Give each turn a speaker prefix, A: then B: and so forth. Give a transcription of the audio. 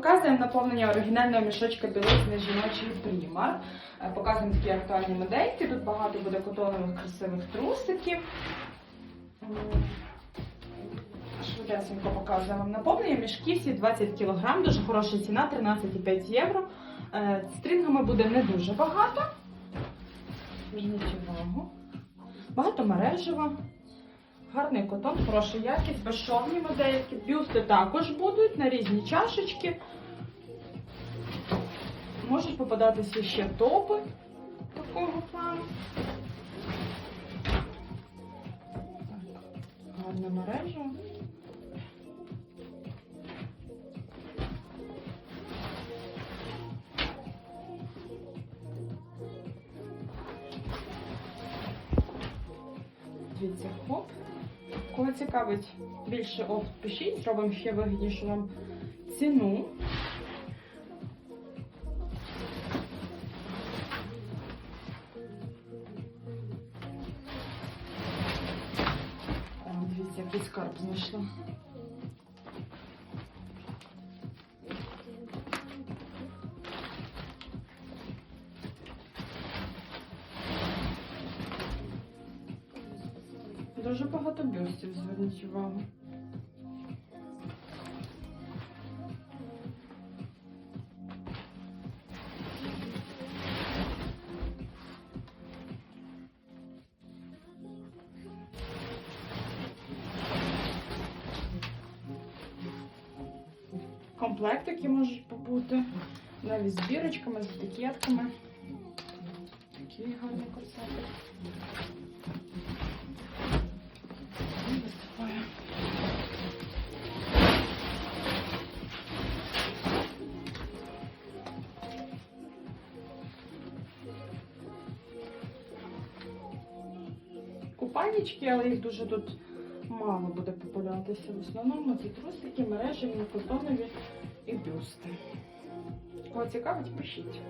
A: Показуємо наповнення оригінального мішочка білизни жіночий примар. Е, Показуємо такі актуальні модельки. Тут багато буде котонових красивих трусиків. Швидесенько показуємо вам наповнення. Мішки всі 20 кг, дуже хороша ціна, 13,5 євро. Е, Стрінгами буде не дуже багато. Зверніть увагу. Багато мережева. Гарний котон, хороша якість, безшовні модельки. Бюсти також будуть на різні чашечки. Можуть попадатися ще топи такого плану. Гарна мережа. Дивіться, хоп. Кого цікавить більше опт, пишіть, зробимо ще вигіднішу вам ціну. Дивіться, який скарб знайшла. Дуже багато бюстів, зверніть увагу. Комплектики можуть побути. Навіть з бірочками, з етикетками. Такий гарний корсетик. Купальнички, але їх дуже тут мало буде попадатися. В основному це трусики, мережеві, котонові і бюсти. Кого цікавить, пишіть.